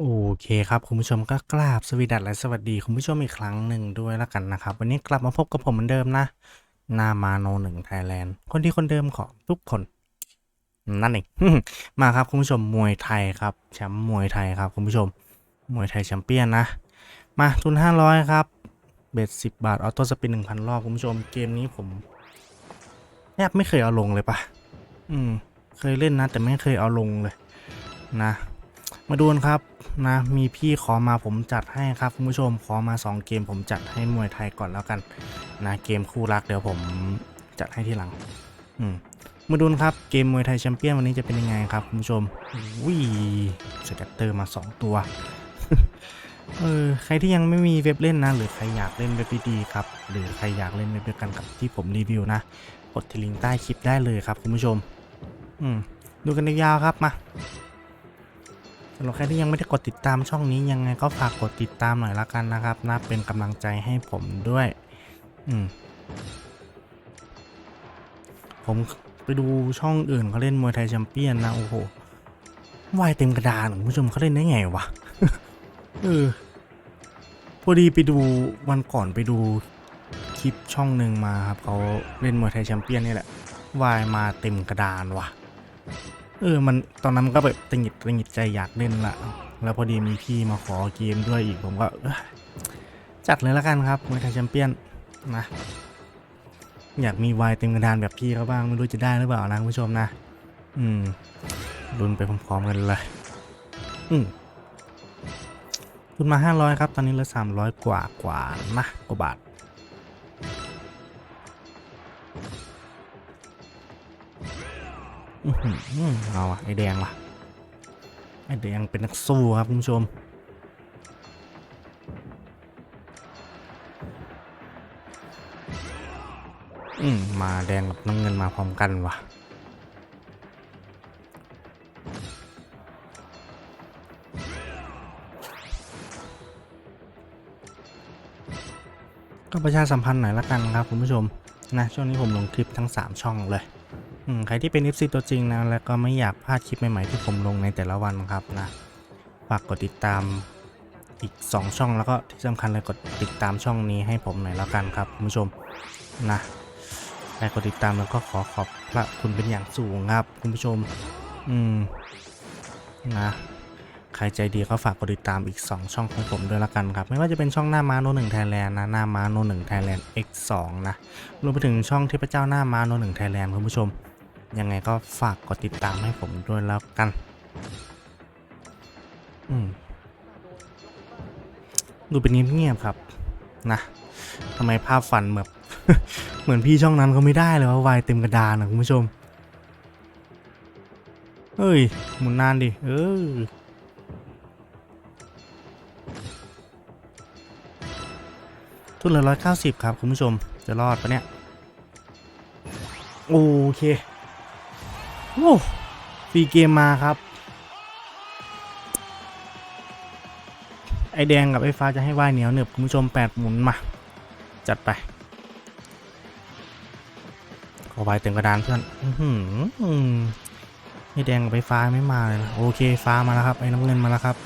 โอเคครับคุณผู้ชมก็กราบสวีดัสและสวัสดีคุณผู้ชมอีกครั้งหนึ่งด้วยแล้วกันนะครับ วันนี้กลับมาพบกับผมเหมือนเดิมนะหน้ามาโนหนึ่งไทยแลนด์คนที่คนเดิมของทุกคน นั่นเอง มาครับคุณผู้ชมมวยไทยครับแชมป์มวยไทยครับคุณผู้ชม มวยไทยแชมเปี้ยนนะ มาทุน 500 ครับ เบ็ด10 บาท ออโต้สปิน1,000 รอบคุณผู้ชมเกมนี้ผมแทบไม่เคยเอาลงเลยปะอืม เคยเล่นนะ แต่ไม่เคยเอาลงเลยนะ มาดูนครับนะ มีพี่ขอมาผมจัดให้ครับคุณผู้ชมขอมา 2 เกมผมจัดให้มวยไทยก่อนแล้วกันนะเกมคู่รักเดี๋ยวผมจัดให้ทีหลัง อืมมาดูนครับเกมมวยไทยแชมเปี้ยนวันนี้จะเป็นยังไงครับคุณผู้ชมวิ่งสแกตเตอร์มา 2 ตัวเออใครที่ยังไม่มีเว็บเล่นนะ หรือใครอยากเล่นเว็บดีๆครับ หรือใครอยากเล่นเว็บเดียวกันกับที่ผมรีวิวนะกดที่ลิงก์ใต้คลิปได้เลยครับคุณผู้ชม อืมดูกันยาวๆครับมา สำหรับใครที่ยังไม่ได้กดติดตามช่องนี้ยังไงก็ฝากกดติดตามหน่อยละกันนะครับนะเป็นกำลังใจให้ผมด้วย อืม ผมไปดูช่องอื่นเขาเล่นมวยไทยแชมเปี้ยนนะโอ้โหวายเต็มกระดานคุณผู้ชมเขาเล่นได้ไงวะเออพอดีไปดูวันก่อนไปดูคลิปช่องหนึ่งมาครับเขาเล่นมวยไทยแชมเปี้ยนนี่แหละวายมาเต็มกระดานว่ะ เออ มันตอนนั้นมันก็แบบตังหิดตังหิดใจอยากเล่นละ แล้วพอดีมีพี่มาขอเกมด้วยอีกผมก็จัดเลยละกันครับมวยไทยแชมเปี้ยนนะ อยากมีวายเต็มกระดานแบบพี่เขาบ้างไม่รู้จะได้หรือเปล่านะคุณผู้ชมนะ อืมรุนไปพร้อมๆกันเลย อืมทุนมา 500 ครับ ตอนนี้เหลือ300 กว่ากว่านะกว่าบาท เอาอะไอแดงว่ะ ไอแดงเป็นนักสู้ครับคุณผู้ชม อืมมาแดงกับน้ำเงินมาพร้อมกันว่ะ ก็ประชาสัมพันธ์หน่อยละกันครับคุณผู้ชมนะช่วงนี้ผมลงคลิปทั้ง 3 ช่องเลย ใครที่เป็น FC ตัวจริงนะ แล้วก็ไม่อยากพลาดคลิปใหม่ๆที่ผมลงในแต่ละวันครับนะฝากกดติดตามอีก 2 ช่องแล้วก็ที่สำคัญเลยกดติดตามช่องนี้ให้ผมหน่อยแล้วกันครับคุณผู้ชมนะใครกดติดตามแล้วก็ขอขอบพระคุณเป็นอย่างสูงครับคุณผู้ชม อืมนะใครใจดีก็ฝากกดติดตามอีก 2 ช่องของผมด้วยละกันครับ ไม่ว่าจะเป็นช่องหน้าม้าโนหนึ่งไทยแลนด์นะหน้าม้าโนหนึ่งไทยแลนด์ X2 นะรวมไปถึงช่องเทพเจ้าหน้าม้าโนหนึ่งไทยแลนด์คุณผู้ชม ยังไงก็ฝากกดติดตามให้ผมด้วยแล้วกัน อืม ดูเป็นเงียบๆครับ นะทำไมภาพฝันแบบเหมือนพี่ช่องนั้นเขาไม่ได้เลยว่าวายเต็มกระดานนะคุณผู้ชมเฮ้ย หมุนนานดิ เออทุนเหลือร้อยเก้าสิบครับ คุณผู้ชม จะรอดปะเนี่ย โอเค โอ้ฟรีเกมมาครับ ไอแดงกับไอฟ้าจะให้ว่ายเหนียวเหนืบคุณผู้ชมแปดหมุนมา จัดไปขอวายเต็มกระดานเพื่อนไอแดงกับไอฟ้าไม่มาเลยนะโอเคฟ้ามาแล้วครับไอน้ำเงินมาแล้วครับ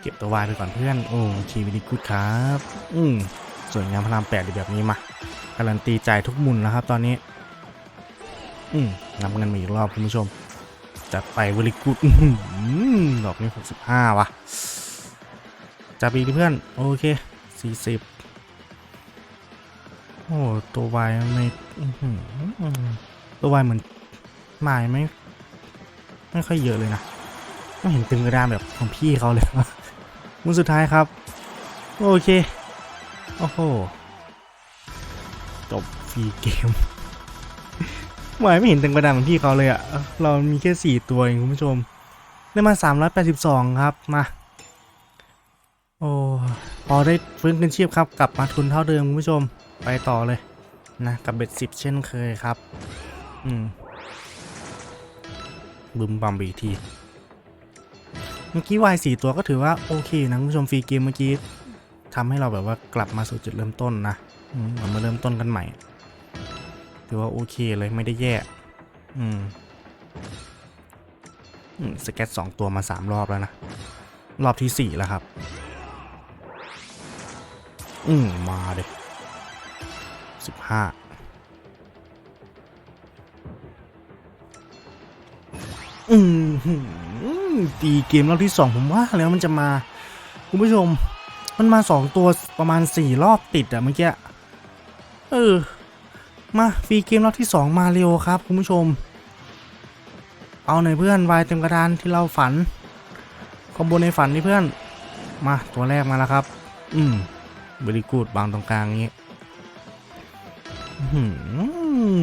เก็บตัววายไปก่อนเพื่อนโอ้ชีวิตดีกูดครับ อืมสวยงามพระรามแปดแบบนี้มา การันตีจ่ายทุกมุนแล้วครับตอนนี้ อืมนำเงินมาอีกรอบคุณผู้ชมจัดไปเวลิกูดดอกนี้หกสิบห้าวะจับอีกเพื่อน โอเคสี่สิบโอ้ตัววายไม่ตัววายเหมือนหมายไม่ไม่ค่อยเยอะเลยนะไม่เห็นต็มกระดานแบบของพี่เขาเลยมุนสุดท้ายครับ โอเค โอ้โห จบฟรีเกมหมายไม่เห็นเต็มกระดานของพี่เขาเลยอะเรามีแค่สี่ตัวเองคุณผู้ชม ได้มาสามร้อยแปดสิบสองครับมา โอ้พอได้ฟื้นคืนชีพครับ กลับมาทุนเท่าเดิมคุณผู้ชมไปต่อเลยนะกับเบ็ดสิบเช่นเคยครับ อืมบึมบัมบีกทีเมื่อกี้วายสี่ตัวก็ถือว่าโอเคนะคุณผู้ชมฟรีเกมเมื่อกี้ทำให้เราแบบว่ากลับมาสู่จุดเริ่มต้นนะอืมเหมือนมาเริ่มต้นกันใหม่ ถือว่าโอเคเลยไม่ได้แย่ อืมสเก็ตสองตัวมาสามรอบแล้วนะ รอบที่สี่แล้วครับ อืมมาเด็กสิบห้าอืมตีเกมรอบที่สองผมว่าแล้วมันจะมา คุณผู้ชม มันมาสองตัวประมาณสี่รอบติดอะเมื่อกี้ เออ มาฟรีเกมรอบที่สองมาเร็วครับคุณผู้ชม เอาหน่อยเพื่อนวายเต็มกระดานที่เราฝัน คอมโบในฝันนี่เพื่อน มาตัวแรกมาแล้วครับ อืมบริกูดบางตรงกลางนี้อื้อหื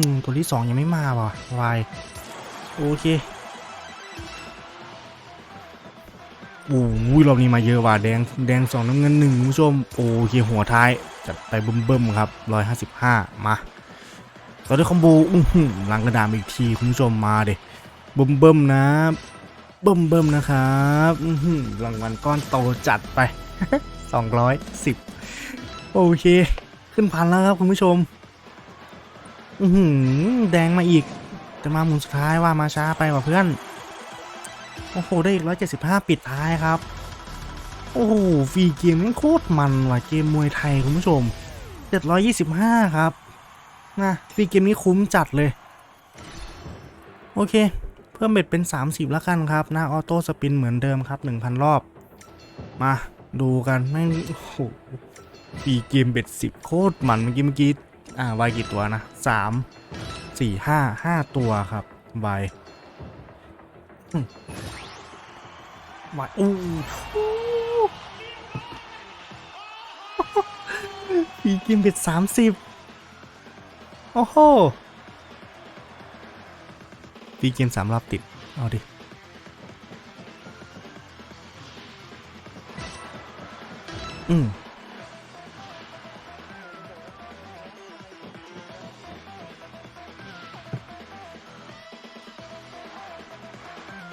อตัวที่สองยังไม่มาว่ะวายโอเคโอ้ยรอบนี้มาเยอะว่ะแดงแดงสองน้ำเงินหนึ่งคุณผู้ชมโอเคหัวท้ายจัดไปบึ้มเบิ้มๆครับร้อยห้าสิบห้ามา ต่อด้วยคอมโบอื้อหือลังกระดานอีกทีคุณผู้ชมมาเด็บึ้มเบิ้มนะเบิ่มเบิ่มนะครับอื้อหือรางวัลก้อนโตจัดไป 210 โอเค ขึ้นพันแล้วครับคุณผู้ชม อือหือแดงมาอีก จะมาหมุนสุดท้ายว่ามาช้าไปว่ะเพื่อน โอ้โห ได้อีก 175 ปิดท้ายครับ โอ้โหฟรีเกมนี่โคตรมันว่ะเกมมวยไทยคุณผู้ชม 725 ครับ นะฟรีเกมนี้คุ้มจัดเลย โอเค เพิ่มเบ็ดเป็น 30 แล้วกันครับน้าออโต้สปินเหมือนเดิมครับ 1,000 รอบ มาดูกันแม่งโอ้โหปีเกมเบ็ด 10 โคตรมันเมื่อกี้เมื่อกี้อ่าวายกี่ตัวนะ3 4 5 5ตัวครับวายวายอู้ปีเกมเบ็ด30 โอ้โหฟีเกมสามรอบติด เอาดิ อืม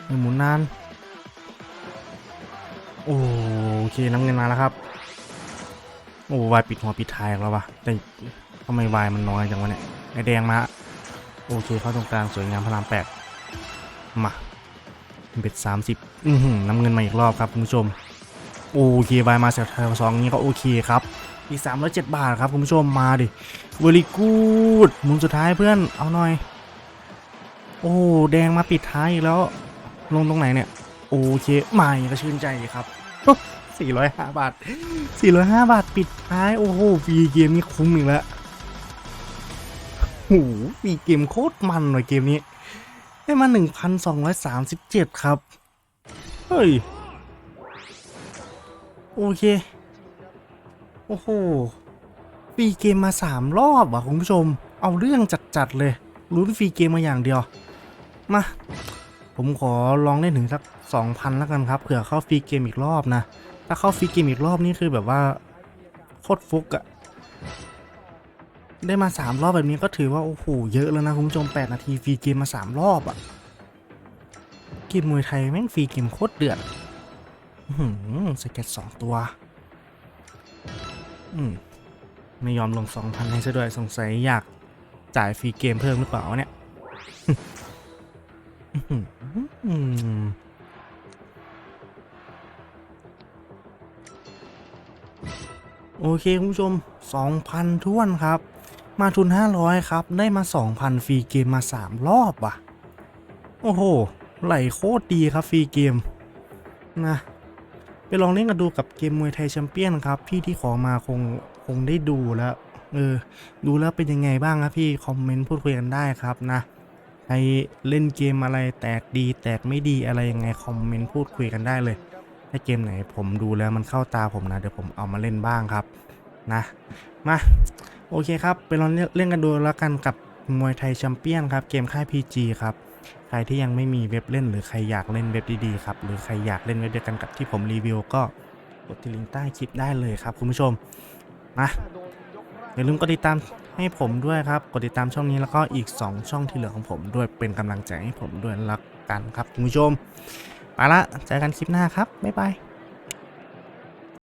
ม่หมุนนาน โอเคน้ำเงินมาแล้วครับ โอ้วายปิดหัวปิดท้ายแล้ววะแต่ทำไมวายมันน้อยจังวะเนี่ยไอแดงมาโอเคเข้าตรงกลางสวยงามพระรามแปดมาเบ็ดสามสิบอือหือน้ำเงินมาอีกรอบครับคุณผู้ชมโอเคบายมาแถวสองนี้ก็โอเคครับ อีกสามร้อยเจ็ดบาทครับคุณผู้ชมมาดิเวลีกูดมุนสุดท้ายเพื่อนเอาหน่อย โอ้แดงมาปิดท้ายอีกแล้ว ลงตรงไหนเนี่ย โอเคใหม่ก็ชื่นใจครับ 405 บาท 405 บาทปิดท้าย โอ้โหฟรีเกมนี้คุ้มอีกแล้วโอ้โหมีเกมโคตรมันเลยเกมนี้ ได้มา 1,237 ครับ เฮ้ย โอเค โอ้โหฟรีเกมมา 3 รอบอะคุณผู้ชม เอาเรื่องจัด ๆ เลยลุ้นฟรีเกมมาอย่างเดียว มา ผมขอลองเล่นถึงสัก 2,000 แล้วกันครับ เผื่อเข้าฟรีเกมอีกรอบนะ ถ้าเข้าฟรีเกมอีกรอบนี่คือแบบว่าโคตรฟุกอะได้มาสามรอบแบบนี้ก็ถือว่า โอ้โห เยอะแล้วนะคุณผู้ชม8นาทีฟรีเกมมา3รอบอะเกมมวยไทยแม่งฟรีเกมโคตรเดือดหือสเก็ตสองตัว อืมไม่ยอมลง2,000ให้ซะด้วยสงสัยอยากจ่ายฟรีเกมเพิ่มหรือเปล่าเนี่ย อืม โอเคคุณผู้ชม 2,000ท้วนครับ มาทุน 500 ครับ ได้มา 2,000 ฟรีเกมมา 3 รอบว่ะ โอ้โห ไหลโคตรดีครับฟรีเกม นะ ไปลองเล่นกันดูกับเกมมวยไทยแชมเปี้ยนครับ พี่ที่ขอมาคงคงได้ดูแล้ว เออ ดูแล้วเป็นยังไงบ้างครับพี่ คอมเมนต์พูดคุยกันได้ครับนะใครเล่นเกมอะไรแตกดีแตกไม่ดีอะไรยังไงคอมเมนต์พูดคุยกันได้เลย ถ้าเกมไหนผมดูแล้วมันเข้าตาผมนะเดี๋ยวผมเอามาเล่นบ้างครับนะมาโอเคครับไปลองเล่นกันดูแล้วกันกับมวยไทยแชมเปี้ยนครับเกมค่าย PG ครับใครที่ยังไม่มีเว็บเล่นหรือใครอยากเล่นเว็บดีๆครับหรือใครอยากเล่นเว็บเดียวกันกับที่ผมรีวิวก็กดที่ลิงก์ใต้คลิปได้เลยครับคุณผู้ชมมาอย่าลืมกดติดตามให้ผมด้วยครับกดติดตามช่องนี้แล้วก็อีก 2 ช่องที่เหลือของผมด้วยเป็นกำลังใจให้ผมด้วยละกันครับคุณผู้ชม ไปละเจอกันคลิปหน้าครับ บ๊ายบาย